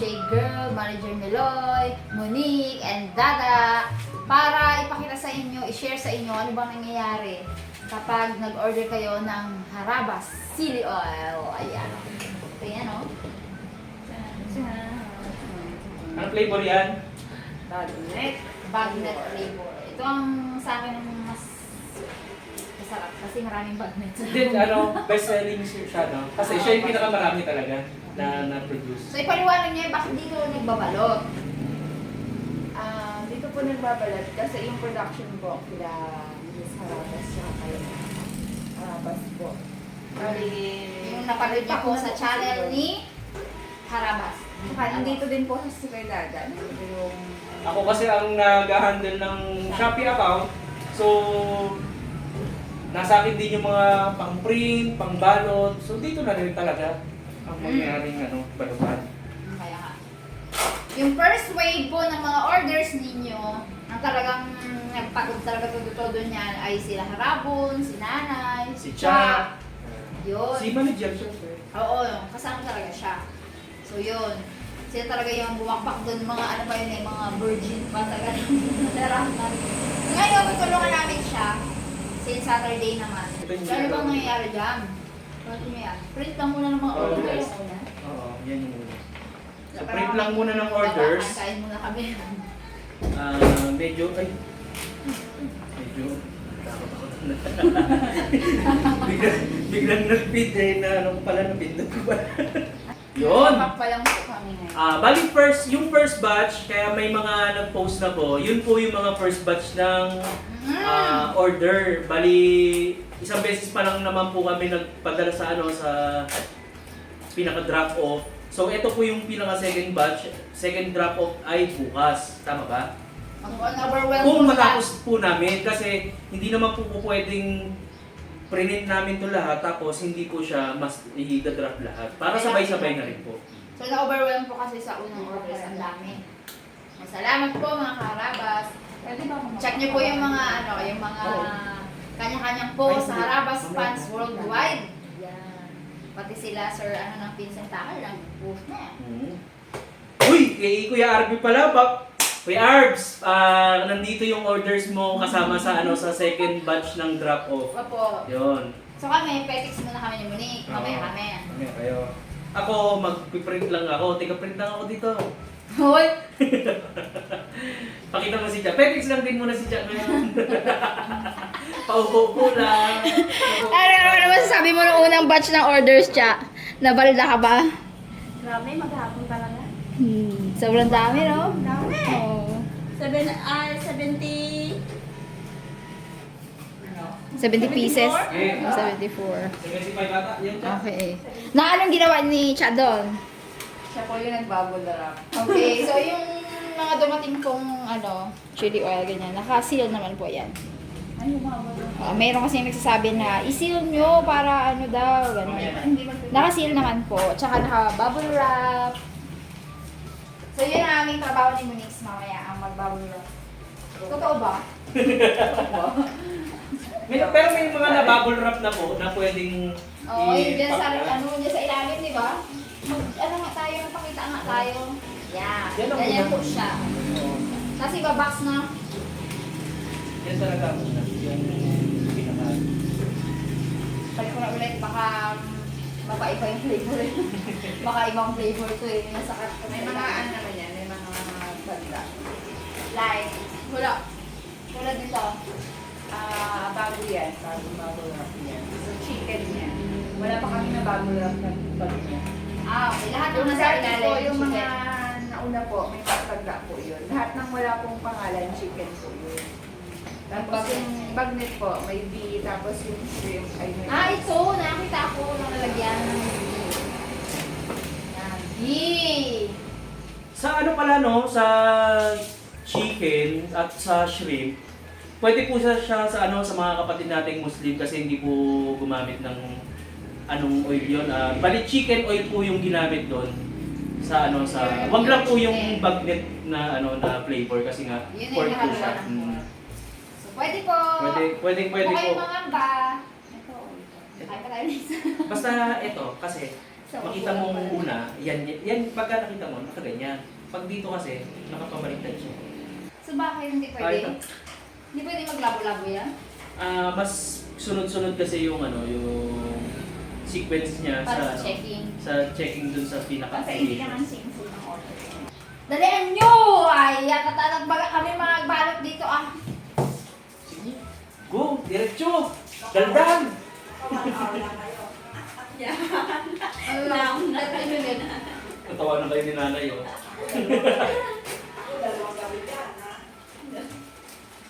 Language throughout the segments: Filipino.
Shade Girl, Manager Meloy, Monique, and Dada para ipakita sa inyo, i-share sa inyo ano bang nangyayari kapag nag-order kayo ng Harabas Chili Oil. Ayan. Ito yan, oh. Ano flavor yan? Bagnet. Bagnet flavor. Ito ang sa akin ang mas masarap kasi maraming bagnet. Then ano, best selling siya, no? Kasi siya yung pinakamarami talaga na na-produce. So, ipaliwanag niya bakit dito nagbabalot. Ah, dito po nagbabalat kasi yung production po kila Miss Harabas siya kay Harabas po. Bali, Yung napanood niya po sa channel ni Harabas. Saka nandito din po sa Sigalada. Dito yung Ako kasi ang nag-handle ng Shopee account. So, nasa akin din yung mga pang-print, pang-balot. So, dito na rin talaga ang mangyaring ano, balutan. Kaya nga. Yung first wave po ng mga orders ninyo, ang talagang nagpagod talaga todo-todo niyan ay sila Harabon, si Nanay, Si Cha, Yun. si Manager syempre. Oo, kasama talaga siya. So yun. Sila talaga yung bumakbak doon, mga ano pa yun eh, mga virgin pa talaga. Nararamdaman. Ngayon, tutulungan namin siya. Since Saturday naman. So, ano bang nangyayari dyan? Yan? Print lang muna ng mga Oo, orders. guys. Oo, yan yung una. So, print lang muna ng orders. Kain muna kami. Ah, medyo, ay, medyo, takot ako. biglang, biglang nag-feed eh, na ano ko pala, napindot ko ba? Yun! Pa lang po kami ngayon. Ah, bali first, yung first batch, kaya may mga nag-post na po, yun po yung mga first batch ng Mm. ah, order. Bali, isang beses pa lang naman po kami nagpadala sa ano sa pinaka-drop off. So ito po yung pinaka second batch. Second drop off ay bukas. Tama ba? Ang overwhelmed Kung po matapos po namin kasi hindi naman po po pwedeng print namin to lahat tapos hindi po siya mas i-drop lahat. Para sabay-sabay na rin po. So, na-overwhelm po kasi sa unang orders. Ang dami. Salamat po mga karabas. Pwede ba mga Check niyo po yung mga ano, yung mga kanya-kanyang post sa Harabas fans worldwide. Pati sila Sir ano ng Vincent Takal ang post na yan. Hmm. Uy! Kay Kuya Arby pala ba? Kuya Arbs, ah, nandito yung orders mo kasama sa ano sa second batch ng drop off. Opo. Yon. So kami, petix muna kami ni Monique. Mamaya Oo. kami. Ano kayo? Ako, mag-print lang ako. Tiga-print lang ako dito. Hoy! Pakita mo si Jack. Petix lang din muna si Jack ngayon. Paupo-upo lang. Ano ano naman sabi mo nung unang batch ng orders, Cha? Nabalda ka ba? Grabe, maghapon talaga. Hmm, sobrang dami, no? Dami. Oo. Seven, ah, 70... Ano? 70 pieces. Eh, Oh, 74. 75 ata. Yan, Jack. Okay. Na anong ginawa ni Cha doon? Siya po yung nagbubble wrap. Okay, so yung mga dumating kong ano, chili oil, ganyan, naka-seal naman po yan. Ay, yung mga Uh, mayroon kasi nagsasabi na, i-seal nyo para ano daw, gano'n. Hindi mag Naka-seal naman po, tsaka naka-bubble wrap. So yun ang aming trabaho ni Munix mamaya, ang mag-bubble wrap. Totoo ba? May, pero may mga na-bubble wrap na po na pwedeng Oo, yun dyan sa, ano, dyan sa ilalim, di ba? Mag, ano nga tayo, magpakita nga tayo. Yeah, Yan ang ganyan una. po siya. Oo. Tapos ibabox na, Yan talaga po na. Yan yung pinaka. Balik ko na ulit, baka um, baka iba yung flavor. baka ibang flavor to eh. Nasa kat ko May mga ano naman yan, may mga banda. Like, wala. Wala dito. Ah, bago yan, bago bago wrap yan. So, chicken yan. Wala pa kami na bago wrap na bago yan. Ah, okay. Lahat ng Yung nasa ilalim. po, yung mga nauna po, may pagtagda po yun. Lahat ng wala pong pangalan, chicken po yun. Tapos yung bagnet po, may B, tapos yung shrimp ay may Ah, ito. Nakita ko nung nalagyan. Yan. Yee! Sa ano pala no, sa chicken at sa shrimp, pwede po siya, siya sa ano sa mga kapatid nating Muslim kasi hindi po gumamit ng anong oil yon. Ah, bali chicken oil po yung ginamit doon sa ano sa wag lang po yung bagnet na ano na flavor kasi nga Yun ay pork po siya. Mm. So, pwede po. Pwede, pwede, pwede Kung po. mga ba, ito. Pa tayo. Basta ito kasi Sa makita mo una, yan, yan, yan pagka nakita mo, nakaganyan. Pag dito kasi, nakapabaliktad siya. So bakit hindi pwede? ito. Hindi pwede maglabo-labo yan? Ah, mas sunod-sunod kasi yung ano, yung sequence niya Para sa sa checking. sa checking dun sa pinaka Kasi hindi naman sinful ng order. Dalihan nyo! Ay, yatatanag baga kami mga balot dito ah. Sige. Go, diretso. Daldan. Ano lang, ano yun? Natawa na kayo ni nanay, oh.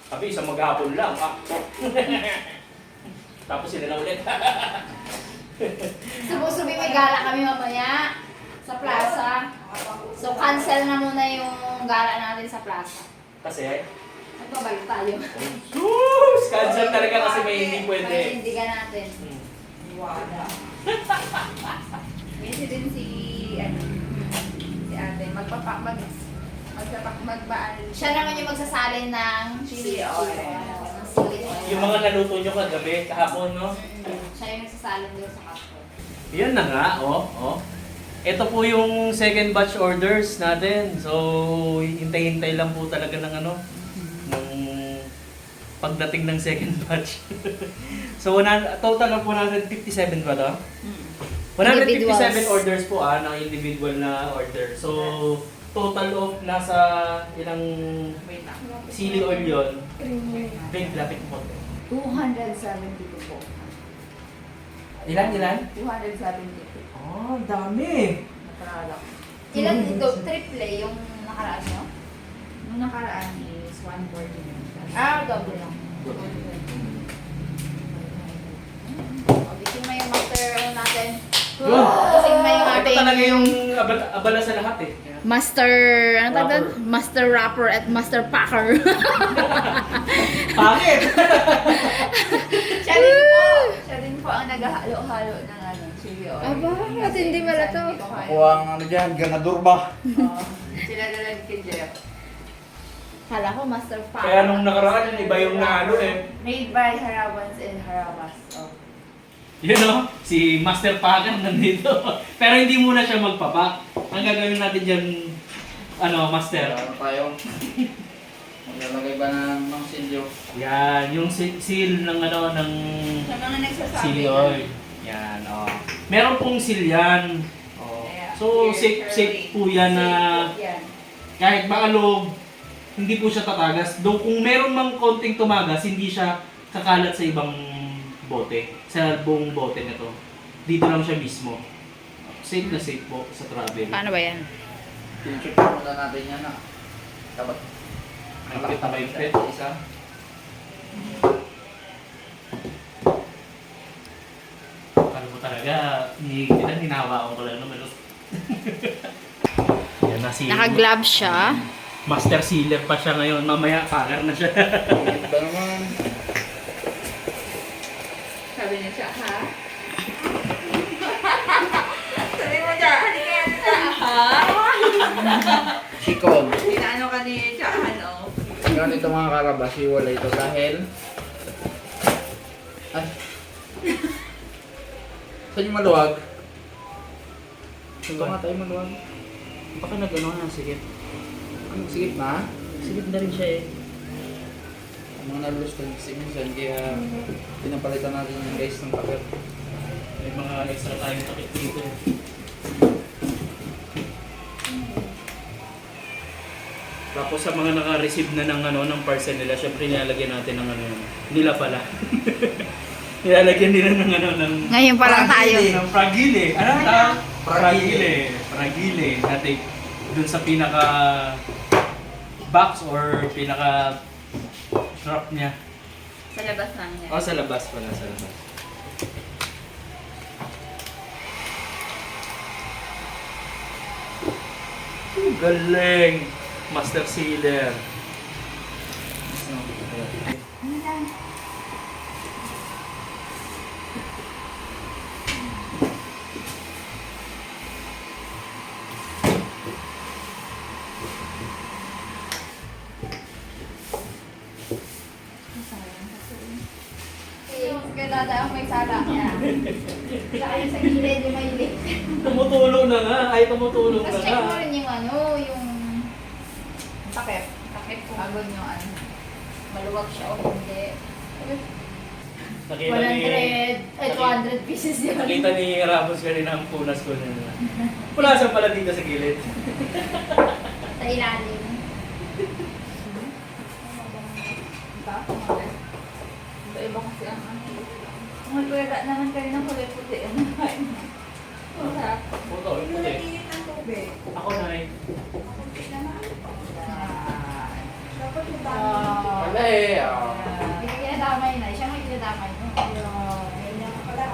Sabi, isang maghapon lang, ah. Tapos sila na ulit. Subusubi may gala kami mamaya sa plaza. So cancel na muna yung gala natin sa plaza. Kasi, Magbabalik tayo. sus! Cancel talaga kasi may hindi pwede. Panindigan natin. Hmm. Wala. Busy din si, ano, si ate. Magpapa, mag, magpapak, magbaan. Siya naman yung magsasalin ng Chili oil. Yung mga naluto nyo kagabi, kahapon, no? Siya yung nagsasalin doon sa kapo. Yan na nga, oh, oh. Ito po yung second batch orders natin. So, hintay-hintay lang po talaga ng ano, ng pagdating ng second batch. so, una, total of 157 ba to? 157 Individuals. orders po ah, ng individual na order. So, total of nasa ilang sili oil yun. Big lapit po. 272 po. Ilan, ilan? 272. Oh, dami! na product. Ilan ito? Triple yung nakaraan nyo? Nung nakaraan is 149. Ah, double lang. O, bitin mo yung master ano natin. Yun. Ating talaga yung abala, abala sa lahat eh. master, ano tawag doon? Master rapper at master packer. Bakit? Siya din po. Siya din po ang naghahalo-halo ng ano, chili oil. Aba, at hindi pala to. Ako ang ano dyan, ganador ba? Oo. Sila na lang kay Jeff. Kala ko master packer. Kaya nung nakaraan, iba yung naano eh. Made by Harabans and Harabas. Oh. Yun o, si Master Pagan nandito. Pero hindi muna siya magpapak. Ang gagawin natin dyan, ano, Master? Ano tayo? Maglalagay ba ng ng silyo? Yan, yung si- seal ng ano, ng Sa mga nagsasabi oil. Yan, o. Meron pong seal yan. O. Kaya, So, safe, safe po yan na Safe po yan. kahit maalog, hindi po siya tatagas. Though kung meron mang konting tumagas, hindi siya kakalat sa ibang bote. Sa buong bote na to. Dito lang siya mismo. Safe na safe po sa travel. Paano ba yan? Check muna natin yan na. Dapat. Mahigpit na mahigpit. Isa. Ano mo talaga, hihigpitan, hinahawakan ko lang naman. Yan na si Naka-glove siya. Master Sealer pa siya ngayon. Mamaya, pagar na siya. Ba naman? Chikon. Inaano ka ni siya, ano? Ngayon ito mga karabas, iwala ito dahil... Ay. Saan yung maluwag? Ito nga tayo maluwag. Baka nag-ano na, sige. Ano, sigit na? Sige na rin siya eh. Ang mga nalulus ko kasi minsan, kaya pinapalitan natin yung guys ng papel. May mga extra tayong takip dito. Tapos sa mga naka-receive na ng ano ng parcel nila, syempre nilalagyan natin ng ano yun. Nila pala. nilalagyan nila ng ano ng Ngayon pa lang tayo. ng fragile. Ano ta? Fragile. Fragile. Fragile. Natin dun sa pinaka box or pinaka drop niya. Sa labas lang niya. Oh, sa labas pala, sa labas. Galing! Master Sealer. Ang may sala. Saka yung sa gilid, yung may lip. Tumutulong na nga. Ay, tumutulong na Tapos check mo nga. rin yung ano, yung takip. Takip kung agad yung ano. Maluwag siya o hindi. Nakita ni... 100, ay 200 pieces yun. Nakita ni Ramos kanina ang punas ko na. Punasan pala dito sa gilid. Sa ilalim. Diba? Iba kasi ang ano. Kung magwala naman kayo ng kulay puti, ano? Masarap. Puto, puti. Ako na eh. Wala eh. ah. Hindi kinadamay na. Siya may kinadamay mo.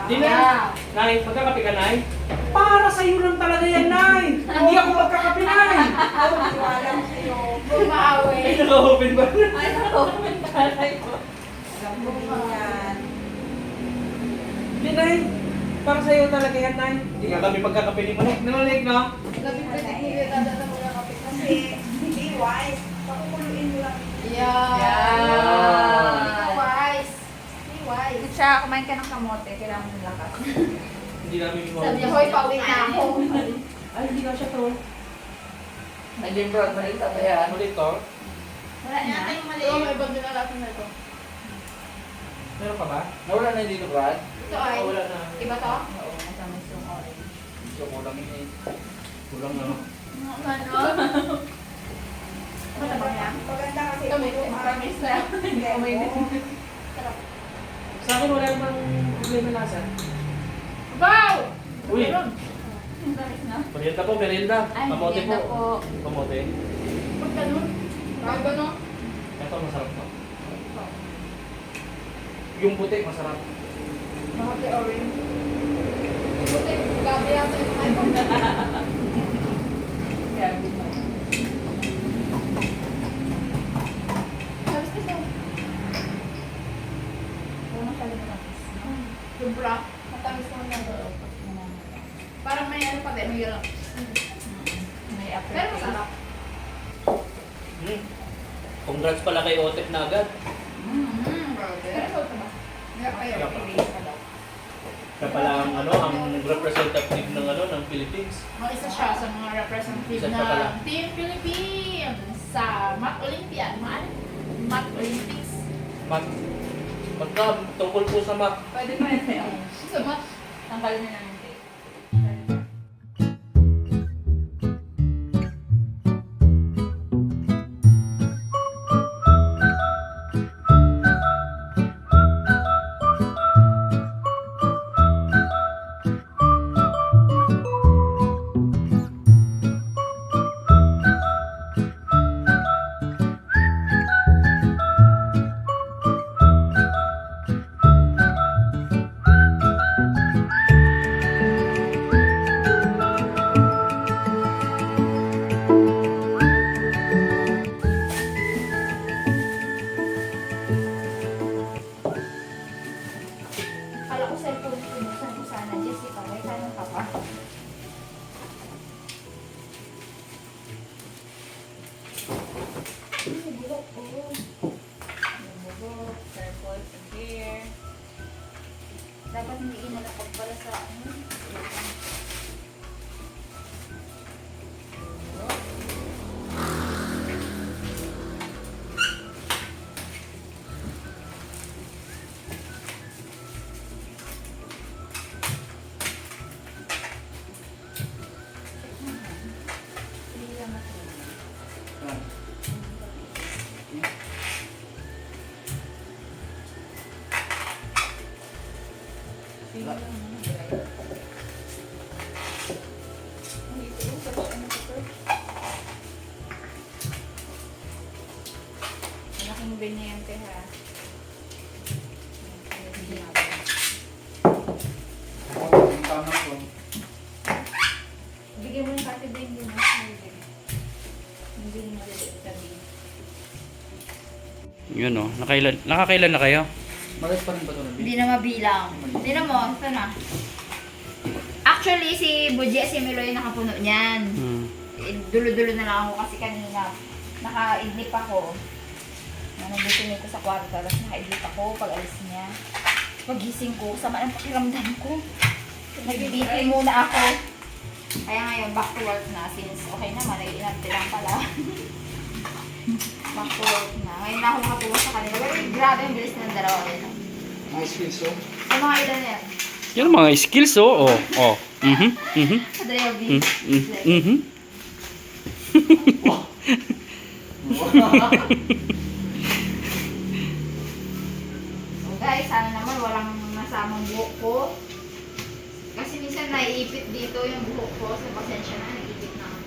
Di na. Nay, magkakape ka, Nay? Para sa'yo lang talaga yan, Nay! Hindi ako magkakape, Nay! Ay, naka-open ba? Ay, ako. Tatay ko. Hindi, Nay. Para sa'yo talaga yan, Nay. Hindi nga kami pagkakape ni Manik. Nanulik, no? Gabi pa din hindi dadala mo lang kape kasi. Be wise. Pakukuluin mo lang. Yeah. Yeah. Be wise. Be wise. Siya, kumain ka ng kamote. Kailangan mo lakas. Hindi namin mo. Sabi niya, hoy, pauwi na ako. Ay, hindi ka siya to. Naging brad, mali sa yan. Ulit to? Wala na. Oo, may ibang dinalasan na ito. Meron ka ba? Nawala na dito, Brad. Ito ay, na. iba to? Oo, matamis yung orange. So, kulang yun eh. Kulang na. no? Ano? Matabang yan? Maganda kasi Kami, puro promise na. Hindi mo. Sa akin wala namang problema lasa. Wow! Uy! Na. Merienda po, merienda. Ay, Kamote po. po. Kamote. Pag ganun. Pag ganun. Ito masarap to. Yung puti, masarap. Makati orange. Buti, gabi yata yung ibang Gabi mo. Sabi ko sa'yo. Oo, masyado matamis. Sobra. Matamis naman na doon. Parang may ano pa din, may yun. May apple. Pero masarap. Hmm. Congrats pala kay Otep na agad. Mm-hmm. Pero ba? Hindi kayo. Daw. Siya pala ang ano, ang representative ng ano ng Philippines. Ang isa siya sa mga representative Isa siya pala. ng Team Philippines sa Math Olympiad. Mga Math Olympics. Mat. Pagka tungkol po sa mat. Pwede pa rin sa'yo. Sa Math, tanggalin na namin Malaking binyente ha. Ako, yung tama ko. Bigyan mo yung kati din din. Hindi mo dito sabi. Yun oh, nakailan, nakakailan na kayo? Malas pa rin ba ito na Hindi na mabilang. Tignan mo, ito na. Actually, si at si Miloy nakapuno niyan. Hmm. Eh, Dulo-dulo na lang ako kasi kanina nakaidlip ako. Na nandito nito sa kwarto, tapos nakaidlip ako pag alis niya. pagising ko, sama ang pakiramdam ko. Nag-BP muna ako. Kaya ngayon, back to work na. Since okay naman, ay inante lang pala. back to work na. Ngayon na ako nakatulong sa kanila. Pero grabe ang bilis ng dalawa. Yun. Mga skills oh. Ang mga ilan yan? Yan ang mga skills, oh. Oh, oh. Mhm, mhm, Adreo B. mhm, mhm, mhm. So guys, sana naman walang masamang buhok ko. Kasi minsan naiipit dito yung buhok ko. So pasensya na, naiipit na ako.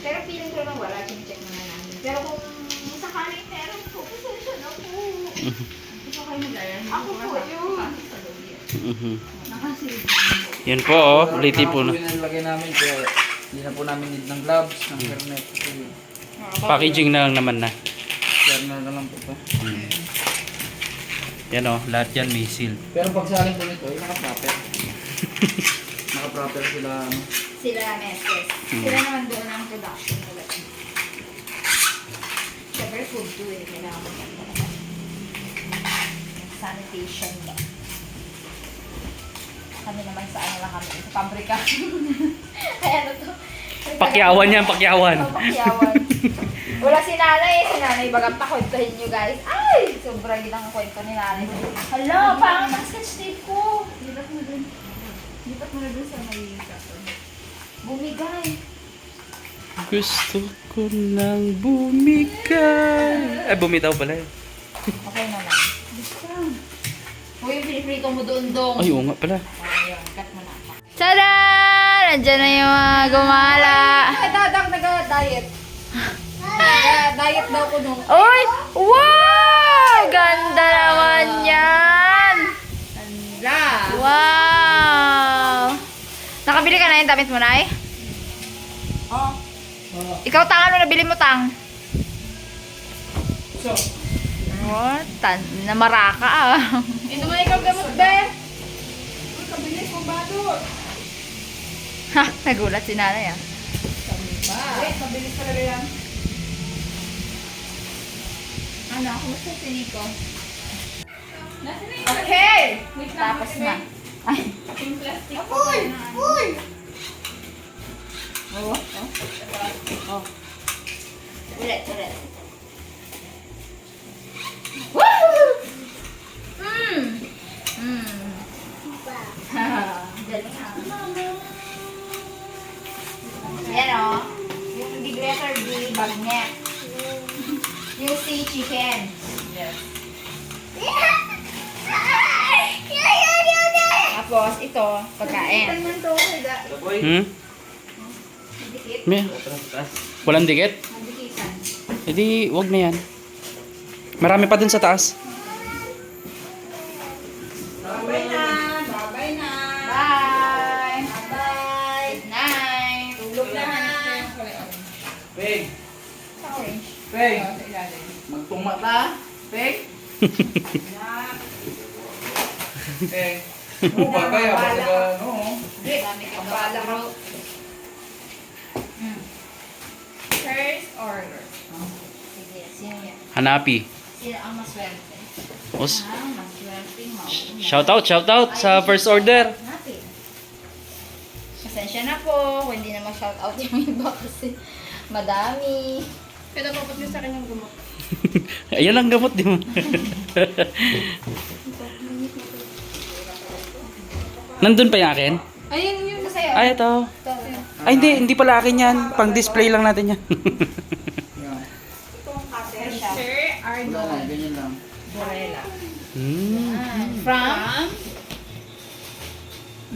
Pero feeling ko naman wala, check na nga namin. Pero kung sakaling meron po, pasensya na po. Hindi ko kayo mag-alala. Ako po yun. Sa loob yan. Mhm. Nakasilip. Yan po, oh. Ulitin po na. Nilagay namin kaya hindi na po namin need ng gloves, ng. Kasi Packaging na lang naman na. hairnet na lang po to. Yan oh, lahat yan may seal. Pero pag sa alin po nito, ay naka-proper. naka-proper sila. ano. Sila meses. Sila naman doon ang production ulit. Siyempre food to eh. Kailangan mo talaga. Sanitation ba? Kami naman sa ano lang kami, sa pabrika. Kaya ano to? Pakyawan yan, pakyawan. Oh, pakyawan. Wala si nanay, si nanay bagang pakwentahin nyo guys. Ay! Sobrang ilang kwento ni nanay. Hala, parang ang sketch tape ko. Lipat mo dun. Lipat mo na dun sa may karton. Bumigay. Gusto ko nang bumigay. Ay, bumitaw pala yun. Okay naman. Gusto. Uy, piniprito mo doon dong. Ay, oo nga pala. Ayun, cut mo na. Tada! Nandiyan na yung mga gumala. Ay, dadak nag-diet. Nag-diet daw ko nung. Uy! Wow! Ganda naman yan! Ganda. Wow! Nakabili ka na yung damit mo, Nay? Oh. Ikaw, Tang, ano nabili mo, Tang? So, Oh, tan namaraka ah. Ito mo ikaw gamot, be. Uy, kabilis mo ba doon? Ha, nagulat si nanay ah. Ba? Wait, kabilis talaga yan. Ano, kumusta si Nico? Okay! Tapos na. Ay. Yung plastic ko. Uy! Uy! Oo. Oh. Oh. Ulit, ulit. Woo! Mm. Mm. Galing ha. Yan o. Yung big letter B, bagnet. Yung C, chicken. Yes. Tapos ito, pagkain. Hmm? May, walang dikit? Dikitan. E di, wag na yan. Marami pa dun sa taas. Bye na. Bye na. Bye! Bye! Night! Tulog na. Peg. Peg, magtuma ta. Peg. Peg. Oo, bagay ako sa ano. Dami ka bala ko. Mm. First order. Sige, sino yan? Hanapi. Sino ang maswerte? Os, Ah, maswerte mo. shout out, shout out sa first order. Natin. Pasensya na po, hindi na mag-shout out yung iba kasi madami. Pero dapat niyo sa akin yung gamot. Ayan ang gamot, di mo. Nandun pa yung akin? Ayun yun na sa'yo. Ay, ito. Ay, hindi. Hindi pala akin yan. Pang display lang natin yan. Yan. Sir Wala na, Arnold. ganyan lang. Borella. hmm. From?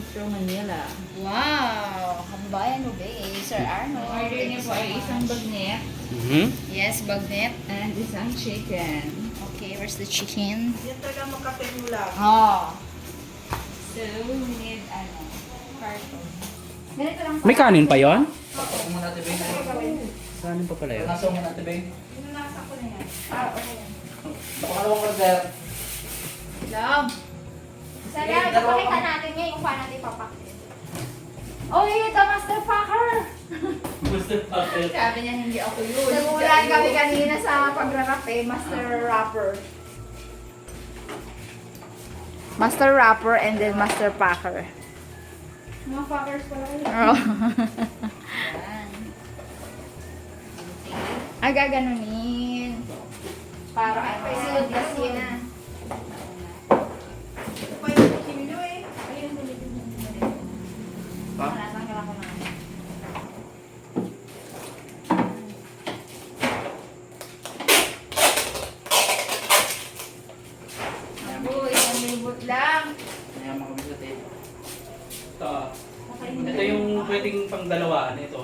From Manila. Wow! Kabayan mo ba eh, Sir Arnold. Order niyo po ay isang bagnet Mhm. Yes, bagnet. and isang chicken. Okay, where's the chicken? Yan talaga makapimula. Oh. So, we need ano, carton. Ganito lang May kanin pa yon? Pasok mo natin, Ben. Kanin pa pala yun. Pasok. Pinunasa ko na yan. Ah, okay. Pakalawang order. Love. Ipakita ka- natin ngayon kung paano natin ipapakit. Oh, yun the master packer! Sabi niya hindi ako yun. Nagulan kami kanina sa pagrarap eh, master rapper. Master Rapper and then Master Packer. Mga fuckers pala kayo. Oh. Ay, gaganunin. Para ay, sunod kasi na. Pa yung kilo eh. Ayun, Pa? Natanggal ako na. Ako, isang libot lang. Mayaman kami sa tape. Ito, ito yung pwedeng pangdalawaan. Ito.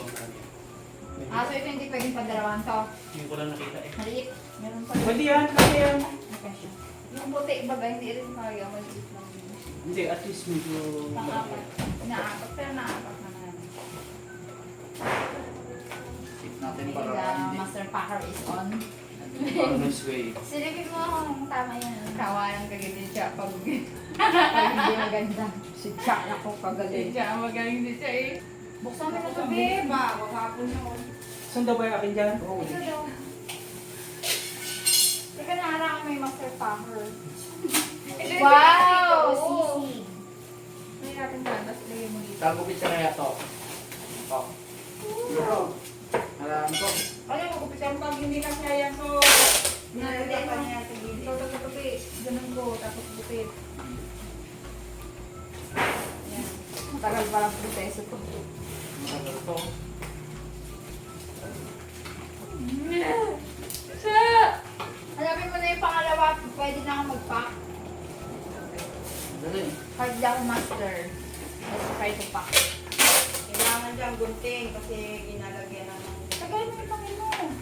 Ah, so ito hindi pwedeng padalawan to. Yung ko lang nakita eh. Maliit. Meron pa. Pwede yan, pwede yan. Okay siya. Yung buti, baga, hindi rin kaya. Maliit lang. Hindi, at least medyo... Pang-apat. Naapat, pero naapat na naman. Tip natin para the hindi. Master Packer is on. Bonus way. Silipin mo kung tama yan. Kawalan ka ganyan siya pag, pag hindi maganda. Si Jack na ko kagaling. Diyan, magaling din siya eh. Buksan mo na ito, babe. ba, maghapon yun. Saan daw ba yung akin dyan? Ito daw. Teka na, harang may Master Packer. Wow! May natin dyan, tapos lagay mo dito. Tagupit sa kaya to. To. Alam ko. Ano, magupitan pag hindi na kaya pa niya sa Ito, ito, ito, ito. Ganun ko, tapos gupit. Yan. Matagal palang proseso to. Matagal to. Hanapin mo na yung pangalawa, pwede na ako mag-pack. Di ako master, let's try to pack. Kailangan dyan gunting kasi ginalagyan ng... Tagal mo yung pangin mo. Ano.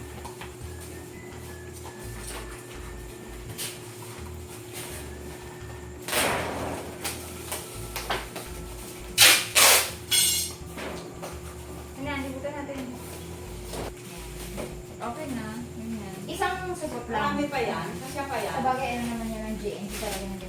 Okay na. Ganyan. Isang support lang. Marami pa yan. Kasya pa yan. Sabagay, ano naman yan ng JNC talaga na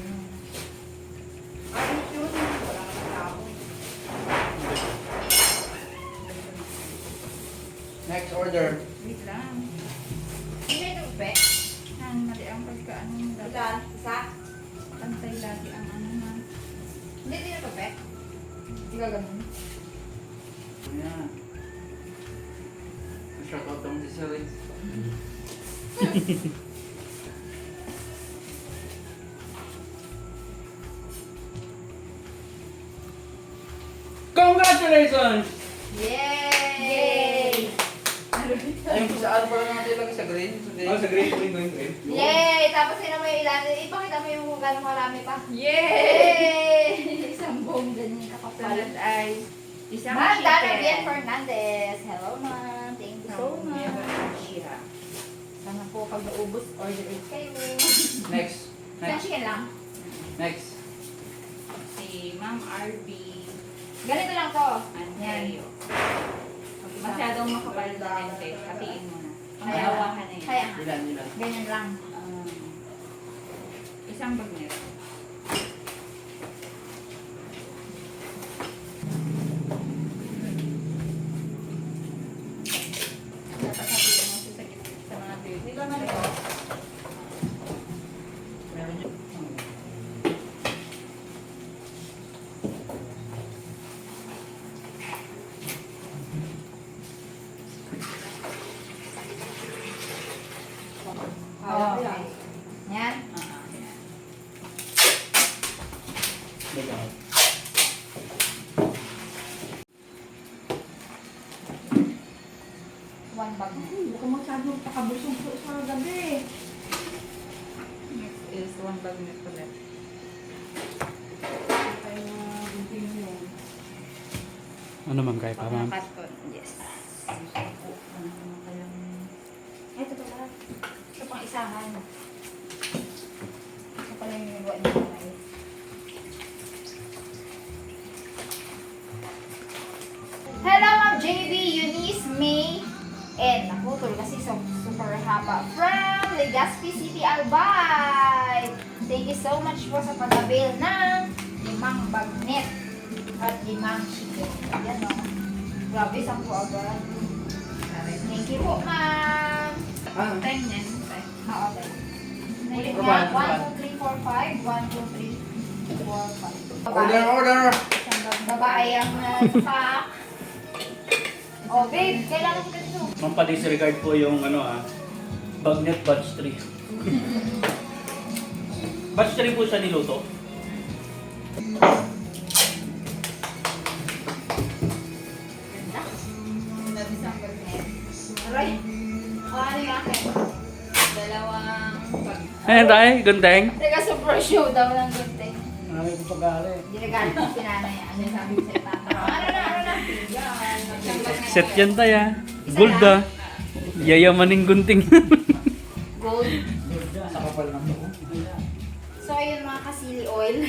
Congratulations! Yay! Ayun, sa ano pala natin lagi sa green? Sa green. Oh, sa green, green, green, green. Yay! Tapos sino mo yung ilan? Ipakita mo yung kung gano'ng marami pa. Yay! Isang buong ganyan kakapal. Salad ay isang Ma'am Dana. Bien Fernandez. Hello, ma'am. Thank you so much. Sana po pag naubos, order it kayo. Next. Next. chicken lang. Next. Si Ma'am RB Ganito lang to. Anteo. Masyadong makapal na lente. Hatiin mo na. Kaya, kaya nga. Ilan, ilan? Ganyan lang. Um, isang bagnet. Dapat hatiin mo sa sakit sa mga baby. Hindi ba ito? Meron yun. Kaya Oh, ko yan. okay. Yan. Ah, ah, yan. Legal. One bag na. Hindi ko masyadong pakabusog po sa gabi. Next is one bag na ulit. Ano ma'am, kaya pa ma'am? Pang-cotton. Yes. Ano ito pala. Ito pang isahan. City, Albay! Thank you so much po sa pag-avail ng limang bagnet at limang chicken. Ayan o. Grabe, sampu agad. Thank you po, ma'am. Ah, Time yan. Time. Ulit Ulit ba? nga. 1, 2, 3, 4, 5. 1, 2, 3. four, five. Order, order! Isang babae ang nasa Oh, babe, kailangan ko ganito. Ma'am, pa-disregard po yung ano ah, bagnet batch 3. Batch 3 po siya niluto. Aray. Ano yung akin? Dalawang pag... Ayan tayo, gandeng. Teka, super show daw ng gunting. Marami ko pag-aari. Hindi na galit si nanay. Ano yung sabi ko sa tata? Ano na, ano na? Set yan tayo. Gold ah. Yayamaning gunting. Gold. Kapal ng buo. So, ayun mga kasili oil.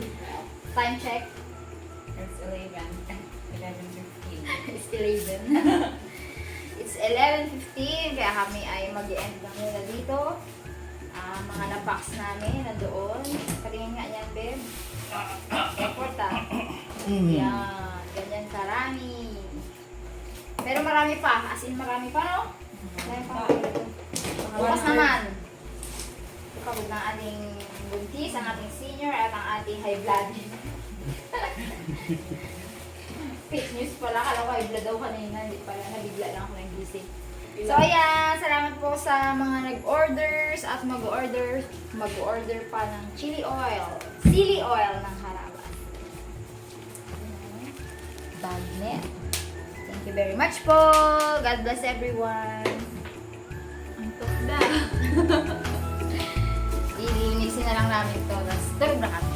Time check. It's 11. 11.15. It's 11. It's 11.15, kaya kami ay mag-end lang muna dito. Ah, mga na-box namin, nandoon. Patingin nga yan, babe. Effort ah. Yan, ganyan karami. Pero marami pa, as in marami pa, no? Marami pa. Bukas naman. Pagod ng ating buntis, ang ating senior, at ang ating high blood. Fake news pala, kala ko high blood daw kanina, hindi pala, nabigla lang ako ng gising. So ayan, salamat po sa mga nag-orders at mag-order, mag-order pa ng chili oil, chili oil ng harapan. Bagnet. Thank you very much po. God bless everyone. Ang tukda. Na lang namin to, tapos kami.